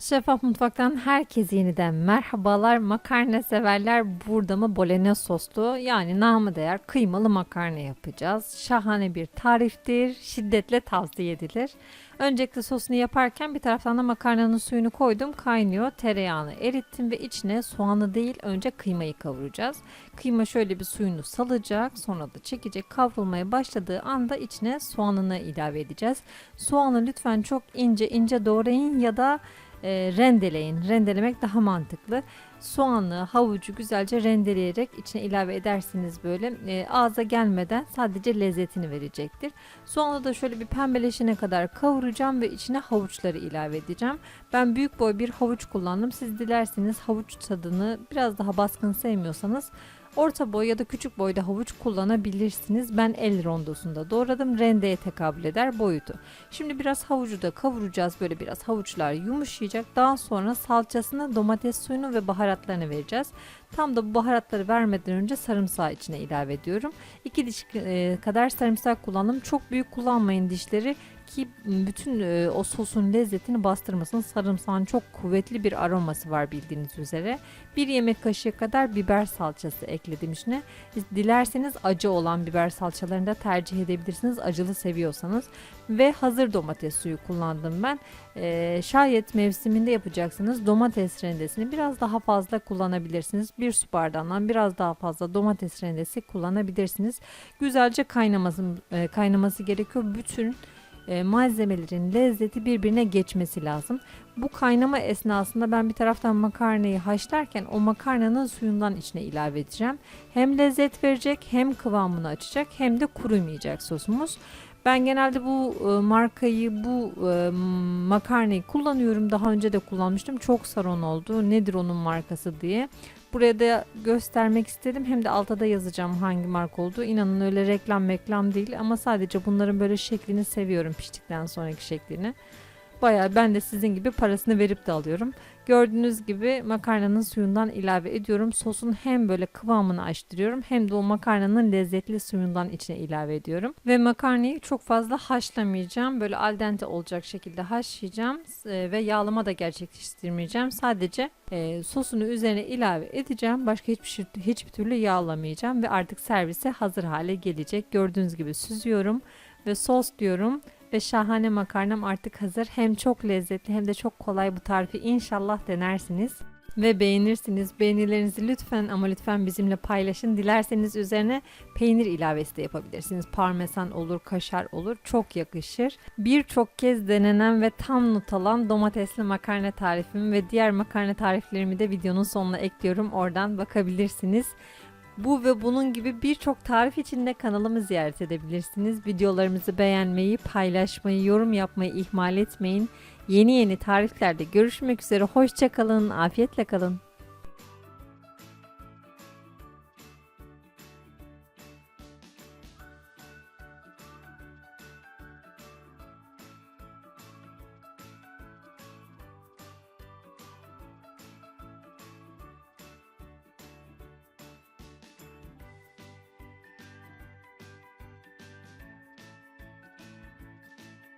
Şeffaf Mutfak'tan herkese yeniden merhabalar. Makarna severler burada mı bolognese soslu yani namı değer kıymalı makarna yapacağız. Şahane bir tariftir. Şiddetle tavsiye edilir. Öncelikle sosunu yaparken bir taraftan da makarnanın suyunu koydum. Kaynıyor. Tereyağını erittim ve içine soğanı değil önce kıymayı kavuracağız. Kıyma şöyle bir suyunu salacak. Sonra da çekecek. Kavrulmaya başladığı anda içine soğanını ilave edeceğiz. Soğanı lütfen çok ince ince doğrayın ya da e, rendeleyin. Rendelemek daha mantıklı. Soğanı, havucu güzelce rendeleyerek içine ilave edersiniz böyle e, ağza gelmeden sadece lezzetini verecektir. Soğanı da şöyle bir pembeleşene kadar kavuracağım ve içine havuçları ilave edeceğim. Ben büyük boy bir havuç kullandım. Siz dilerseniz havuç tadını biraz daha baskın sevmiyorsanız Orta boy ya da küçük boyda havuç kullanabilirsiniz. Ben el rondosunda doğradım. Rendeye tekabül eder boyutu. Şimdi biraz havucu da kavuracağız. Böyle biraz havuçlar yumuşayacak. Daha sonra salçasını, domates suyunu ve baharatlarını vereceğiz. Tam da bu baharatları vermeden önce sarımsağı içine ilave ediyorum. 2 diş e, kadar sarımsak kullandım. Çok büyük kullanmayın dişleri ki bütün e, o sosun lezzetini bastırmasın. Sarımsağın çok kuvvetli bir aroması var bildiğiniz üzere. Bir yemek kaşığı kadar biber salçası ekledim içine. Dilerseniz acı olan biber salçalarını da tercih edebilirsiniz acılı seviyorsanız. Ve hazır domates suyu kullandım ben. Ee, şayet mevsiminde yapacaksınız domates rendesini biraz daha fazla kullanabilirsiniz. Bir su bardağından biraz daha fazla domates rendesi kullanabilirsiniz. Güzelce kaynaması, e, kaynaması gerekiyor. Bütün e, malzemelerin lezzeti birbirine geçmesi lazım. Bu kaynama esnasında ben bir taraftan makarnayı haşlarken o makarnanın suyundan içine ilave edeceğim. Hem lezzet verecek hem kıvamını açacak hem de kurumayacak sosumuz. Ben genelde bu e, markayı, bu e, makarnayı kullanıyorum. Daha önce de kullanmıştım. Çok saron oldu. Nedir onun markası diye. Buraya da göstermek istedim. Hem de altta da yazacağım hangi marka olduğu. İnanın öyle reklam meklam değil ama sadece bunların böyle şeklini seviyorum piştikten sonraki şeklini. Bayağı ben de sizin gibi parasını verip de alıyorum. Gördüğünüz gibi makarnanın suyundan ilave ediyorum. Sosun hem böyle kıvamını açtırıyorum hem de o makarnanın lezzetli suyundan içine ilave ediyorum. Ve makarnayı çok fazla haşlamayacağım. Böyle al dente olacak şekilde haşlayacağım e, ve yağlama da gerçekleştirmeyeceğim. Sadece e, sosunu üzerine ilave edeceğim. Başka hiçbir şey, hiçbir türlü yağlamayacağım ve artık servise hazır hale gelecek. Gördüğünüz gibi süzüyorum ve sos diyorum ve şahane makarnam artık hazır. Hem çok lezzetli hem de çok kolay bu tarifi inşallah denersiniz ve beğenirsiniz. Beğenilerinizi lütfen ama lütfen bizimle paylaşın. Dilerseniz üzerine peynir ilavesi de yapabilirsiniz. Parmesan olur, kaşar olur. Çok yakışır. Birçok kez denenen ve tam not alan domatesli makarna tarifimi ve diğer makarna tariflerimi de videonun sonuna ekliyorum. Oradan bakabilirsiniz. Bu ve bunun gibi birçok tarif için de kanalımı ziyaret edebilirsiniz. Videolarımızı beğenmeyi, paylaşmayı, yorum yapmayı ihmal etmeyin. Yeni yeni tariflerde görüşmek üzere. Hoşçakalın, afiyetle kalın.